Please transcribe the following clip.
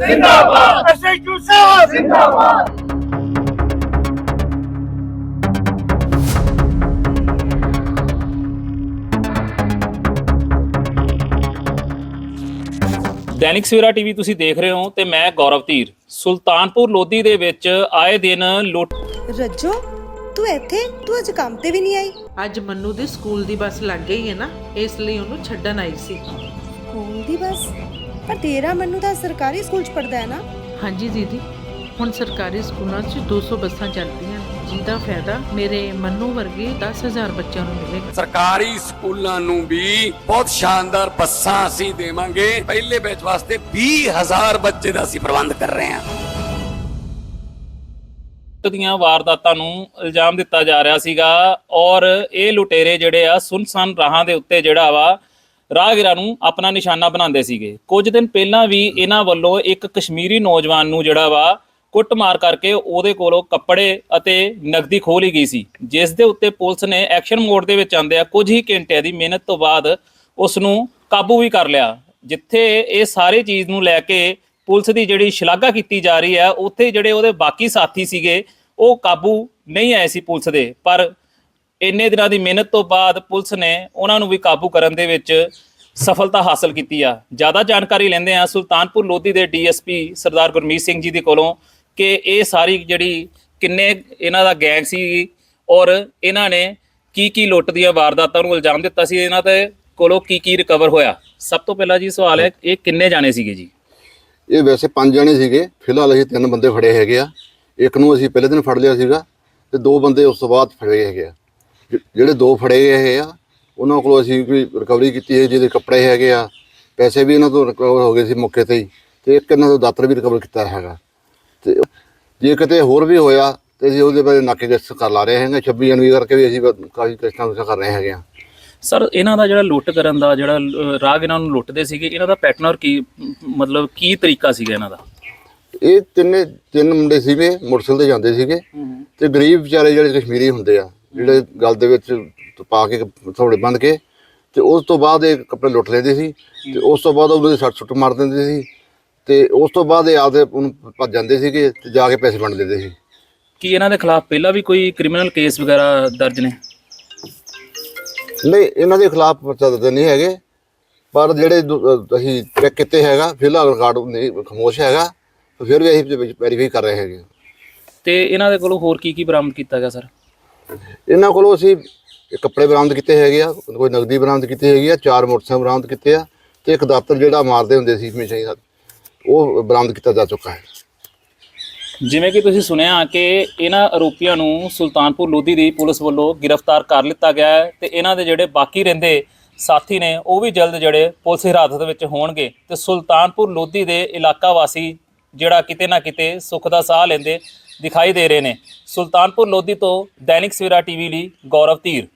ਸਾਹਿਬ ਜਿੰਦਾਬਾਦ ਐਸਐਚਓ ਸਾਹਿਬ ਜਿੰਦਾਬਾਦ ਦੈਨਿਕ ਸਵੇਰਾ ਟੀਵੀ ਤੁਸੀਂ ਦੇਖ ਰਹੇ ਹੋ ਤੇ ਮੈਂ ਗੌਰਵ ਧੀਰ। ਸੁਲਤਾਨਪੁਰ ਲੋਧੀ ਦੇ ਵਿੱਚ ਆਏ ਦਿਨ ਲੁੱਟ ਰੱਜੋ ਤੂੰ ਇੱਥੇ ਤੂੰ ਅੱਜ ਕੰਮ ਤੇ ਵੀ ਨਹੀਂ ਆਈ? ਅੱਜ ਮੰਨੂ ਦੀ ਸਕੂਲ ਦੀ ਬੱਸ ਲੱਗ ਗਈ ਹੈ ਨਾ ਇਸ ਲਈ ਉਹਨੂੰ ਛੱਡਣ ਆਈ ਸੀ। ਸਕੂਲ ਦੀ ਬਸ? ਪਰ ਤੇਰਾ ਮੈਨੂੰ ਤਾਂ ਸਰਕਾਰੀ ਸਕੂਲ ਚ ਪੜਦਾ ਹੈ ਨਾ। ਹਾਂਜੀ ਦੀਦੀ ਹੁਣ ਸਰਕਾਰੀ ਸਕੂਲਾਂ 'ਚ 200 ਬੱਸਾਂ ਚੱਲਦੀਆਂ ਜਿਹਦਾ ਫਾਇਦਾ ਮੇਰੇ ਮੰਨੂ ਵਰਗੇ 10000 ਬੱਚਿਆਂ ਨੂੰ ਮਿਲੇਗਾ। ਸਰਕਾਰੀ ਸਕੂਲਾਂ ਨੂੰ ਵੀ ਬਹੁਤ ਸ਼ਾਨਦਾਰ ਬੱਸਾਂ ਅਸੀਂ ਦੇਵਾਂਗੇ। ਪਹਿਲੇ ਬੈਚ ਵਾਸਤੇ 20000 ਬੱਚੇ ਦਾ ਅਸੀਂ ਪ੍ਰਬੰਧ ਕਰ ਰਹੇ ਹਾਂ। ਦੀਆਂ ਵਾਰਦਾਤਾਂ ਨੂੰ ਇਲਜ਼ਾਮ ਦਿੱਤਾ ਜਾ ਰਿਹਾ ਸੀਗਾ ਔਰ ਇਹ ਲੁਟੇਰੇ ਜਿਹੜੇ ਆ ਸੁਨਸਾਨ ਰਾਹਾਂ ਦੇ ਉੱਤੇ ਜਿਹੜਾ ਵਾ ਰਾਹਗੀਰਾਂ ਨੂੰ ਆਪਣਾ ਨਿਸ਼ਾਨਾ ਬਣਾਉਂਦੇ ਸੀਗੇ। ਕੁਝ ਦਿਨ ਪਹਿਲਾਂ ਵੀ ਇਹਨਾਂ ਵੱਲੋਂ ਇੱਕ ਕਸ਼ਮੀਰੀ ਨੌਜਵਾਨ ਨੂੰ ਜਿਹੜਾ ਵਾ ਕੁੱਟਮਾਰ ਕਰਕੇ ਉਹਦੇ ਕੋਲੋਂ ਕੱਪੜੇ ਅਤੇ ਨਗਦੀ ਖੋਹ ਲਈ ਗਈ ਸੀ। ਜਿਸ ਦੇ ਉੱਤੇ ਪੁਲਿਸ ਨੇ ਐਕਸ਼ਨ ਮੋਡ ਦੇ ਵਿੱਚ ਆਂਦੇ ਆ ਕੁਝ ਹੀ ਘੰਟਿਆਂ ਦੀ ਮਿਹਨਤ ਤੋਂ ਬਾਅਦ ਉਸ ਨੂੰ ਕਾਬੂ ਵੀ ਕਰ ਲਿਆ। ਜਿੱਥੇ ਇਹ ਸਾਰੇ ਚੀਜ਼ ਨੂੰ ਲੈ ਕੇ ਪੁਲਿਸ ਦੀ ਜਿਹੜੀ ਸ਼ਲਾਘਾ ਕੀਤੀ ਜਾ ਰਹੀ ਹੈ, ਉੱਥੇ ਜਿਹੜੇ ਉਹਦੇ ਬਾਕੀ ਸਾਥੀ ਸੀਗੇ, ਉਹ ਕਾਬੂ ਨਹੀਂ ਆਏ ਸੀ ਪੁਲਿਸ ਦੇ। ਪਰ ਇੰਨੇ ਦਿਨਾਂ ਦੀ ਮਿਹਨਤ ਤੋਂ ਬਾਅਦ ਪੁਲਿਸ ਨੇ ਉਹਨਾਂ ਨੂੰ ਵੀ ਕਾਬੂ ਕਰਨ ਦੇ ਵਿੱਚ ਸਫਲਤਾ ਹਾਸਲ ਕੀਤੀ ਆ। ਜ਼ਿਆਦਾ ਜਾਣਕਾਰੀ ਲੈਂਦੇ ਆ ਸੁਲਤਾਨਪੁਰ ਲੋਧੀ ਦੇ ਡੀਐਸਪੀ ਸਰਦਾਰ ਗੁਰਮੀਤ ਸਿੰਘ ਜੀ ਦੇ ਕੋਲੋਂ ਕਿ ਇਹ ਸਾਰੀ ਜਿਹੜੀ ਕਿੰਨੇ ਇਹਨਾਂ ਦਾ ਗੈਂਗ ਸੀ ਔਰ ਇਹਨਾਂ ਨੇ ਕੀ ਕੀ ਲੁੱਟ ਦੀਆਂ ਵਾਰਦਾਤਾਂ ਨੂੰ ਇਲਜ਼ਾਮ ਦਿੱਤਾ ਸੀ, ਇਹਨਾਂ ਦੇ ਕੋਲੋਂ ਕੀ ਕੀ ਰਿਕਵਰ ਹੋਇਆ? ਸਭ ਤੋਂ ਪਹਿਲਾਂ ਜੀ ਸਵਾਲ ਹੈ, ਇਹ ਕਿੰਨੇ ਜਾਣੇ ਸੀਗੇ ਜੀ? ਇਹ ਵੈਸੇ ਪੰਜ ਜਣੇ ਸੀਗੇ। ਫਿਲਹਾਲ ਅਸੀਂ ਤਿੰਨ ਬੰਦੇ ਫੜੇ ਹੈਗੇ ਆ। ਇੱਕ ਨੂੰ ਅਸੀਂ ਪਹਿਲੇ ਦਿਨ ਫੜ ਲਿਆ ਸੀਗਾ ਤੇ ਦੋ ਬੰਦੇ ਉਸ ਤੋਂ ਬਾਅਦ ਫੜੇ ਹੈਗੇ ਆ। ਜਿਹੜੇ ਦੋ ਫੜੇ ਗਏ ਆ ਉਹਨਾਂ ਕੋਲੋਂ ਅਸੀਂ ਕੋਈ ਰਿਕਵਰੀ ਕੀਤੀ ਹੈ ਜਿਹਦੇ ਕੱਪੜੇ ਹੈਗੇ ਆ ਪੈਸੇ ਵੀ ਇਹਨਾਂ ਤੋਂ ਰਿਕਵਰ ਹੋ ਗਏ ਸੀ ਮੌਕੇ ਤੇ ਹੀ ਤੇ ਇੱਕ ਇਹਨਾਂ ਤੋਂ ਦਾਤਰ ਵੀ ਰਿਕਵਰ ਕੀਤਾ ਹੈਗਾ। ਤੇ ਜੇ ਕਿਤੇ ਹੋਰ ਵੀ ਹੋਇਆ ਤੇ ਅਸੀਂ ਉਹਦੇ ਬਾਰੇ ਨਾਕੇ ਗਸ਼ਤ ਕਰ ਲਾ ਰਹੇ ਹੈਗੇ 26 ਜਨਵਰੀ ਕਰਕੇ ਵੀ ਅਸੀਂ ਕਾਫੀ ਕਿਸ਼ਤਾਂ ਕੁਸ਼ਤਾਂ ਕਰ ਰਹੇ ਹੈਗੇ ਆ। ਸਰ ਇਹਨਾਂ ਦਾ ਜਿਹੜਾ ਲੁੱਟ ਕਰਨ ਦਾ ਜਿਹੜਾ ਰਾਗ ਇਹਨਾਂ ਨੂੰ ਲੁੱਟਦੇ ਸੀਗੇ ਇਹਨਾਂ ਦਾ ਪੈਟਰਨ ਔਰ ਕੀ ਮਤਲਬ ਕੀ ਤਰੀਕਾ ਸੀਗਾ ਇਹਨਾਂ ਦਾ? ਇਹ ਤਿੰਨੇ ਤਿੰਨ ਮੁੰਡੇ ਸੀਗੇ ਮੋਟਰਸਾਈਕਲ ਤੇ ਜਾਂਦੇ ਸੀਗੇ ਤੇ ਗਰੀਬ ਵਿਚਾਰੇ ਜਿਹੜੇ ਕਸ਼ਮੀਰੀ ਹੁੰਦੇ ਆ ਜਿਹੜੇ ਗਲ ਦੇ ਵਿੱਚ ਪਾ ਕੇ ਥੋੜੇ ਬੰਨ ਕੇ ਤੇ ਉਸ ਤੋਂ ਬਾਅਦ ਇਹ ਕੱਪੜੇ ਲੁੱਟ ਲੈਂਦੇ ਸੀ ਤੇ ਉਸ ਤੋਂ ਬਾਅਦ ਉਹਦੇ ਸੱਟ ਸੁੱਟ ਮਾਰ ਦਿੰਦੇ ਸੀ ਤੇ ਉਸ ਤੋਂ ਬਾਅਦ ਇਹ ਆਪਦੇ ਉਹਨੂੰ ਭੱਜ ਜਾਂਦੇ ਸੀਗੇ ਤੇ ਜਾ ਕੇ ਪੈਸੇ ਵੰਡ ਦਿੰਦੇ ਸੀ। ਕੀ ਇਹਨਾਂ ਦੇ ਖਿਲਾਫ ਪਹਿਲਾਂ ਵੀ ਕੋਈ ਕ੍ਰਿਮੀਨਲ ਕੇਸ ਵਗੈਰਾ ਦਰਜ ਨੇ? ਨਹੀਂ ਇਹਨਾਂ ਦੇ ਖਿਲਾਫ ਪਰਚਾ ਦਰਜ ਨਹੀਂ ਹੈਗੇ ਪਰ ਜਿਹੜੇ ਅਸੀਂ ਚੈੱਕ ਕੀਤੇ ਹੈਗਾ ਫਿਲਹਾਲ ਰਿਕਾਰਡ ਨਹੀਂ ਖਮੋਸ਼ ਹੈਗਾ ਫਿਰ ਵੀ ਅਸੀਂ ਵੈਰੀਫਾਈ ਕਰ ਰਹੇ ਹੈਗੇ। ਤੇ ਇਹਨਾਂ ਦੇ ਕੋਲੋਂ ਹੋਰ ਕੀ ਕੀ ਬਰਾਮਦ ਕੀਤਾ ਗਿਆ ਸਰ? ਇਹਨਾਂ ਕੋਲੋਂ ਅਸੀਂ ਕੱਪੜੇ ਬਰਾਮਦ ਕੀਤੇ ਹੈਗੇ ਆ, ਕੋਈ ਨਗਦੀ ਬਰਾਮਦ ਕੀਤੀ ਹੈਗੀ ਆ, ਚਾਰ ਮੋਟਰਸਾਈਕਲ ਬਰਾਮਦ ਕੀਤੇ ਆ ਤੇ ਇੱਕ ਦਾਤਰ ਜਿਹੜਾ ਮਾਰਦੇ ਹੁੰਦੇ ਸੀ ਹਮੇਸ਼ਾ ਹੀ ਉਹ ਬਰਾਮਦ ਕੀਤਾ ਜਾ ਚੁੱਕਾ ਹੈ। ਜਿਵੇਂ ਕਿ ਤੁਸੀਂ ਸੁਣਿਆ ਕਿ ਇਹਨਾਂ ਆਰੋਪੀਆਂ ਨੂੰ ਸੁਲਤਾਨਪੁਰ ਲੋਧੀ ਦੀ ਪੁਲਿਸ ਵੱਲੋਂ ਗ੍ਰਿਫਤਾਰ ਕਰ ਲਿੱਤਾ ਗਿਆ ਹੈ ਤੇ ਇਹਨਾਂ ਦੇ ਜਿਹੜੇ ਬਾਕੀ ਰਹਿੰਦੇ ਸਾਥੀ ਨੇ, ਉਹ ਵੀ ਜਲਦ ਜਿਹੜੇ ਪੁਲਿਸ ਹਿਰਾਸਤ ਵਿੱਚ ਹੋਣਗੇ ਤੇ ਸੁਲਤਾਨਪੁਰ ਲੋਧੀ ਦੇ ਇਲਾਕਾ ਵਾਸੀ ਜਿਹੜਾ ਕਿਤੇ ਨਾ ਕਿਤੇ ਸੁੱਖ ਦਾ ਸਾਹ ਲੈਂਦੇ ਦਿਖਾਈ ਦੇ ਰਹੇ ਨੇ। ਸੁਲਤਾਨਪੁਰ ਲੋਧੀ ਤੋਂ ਦੈਨਿਕ ਸਵੇਰਾ ਟੀਵੀ ਲਈ ਗੌਰਵ ਧੀਰ।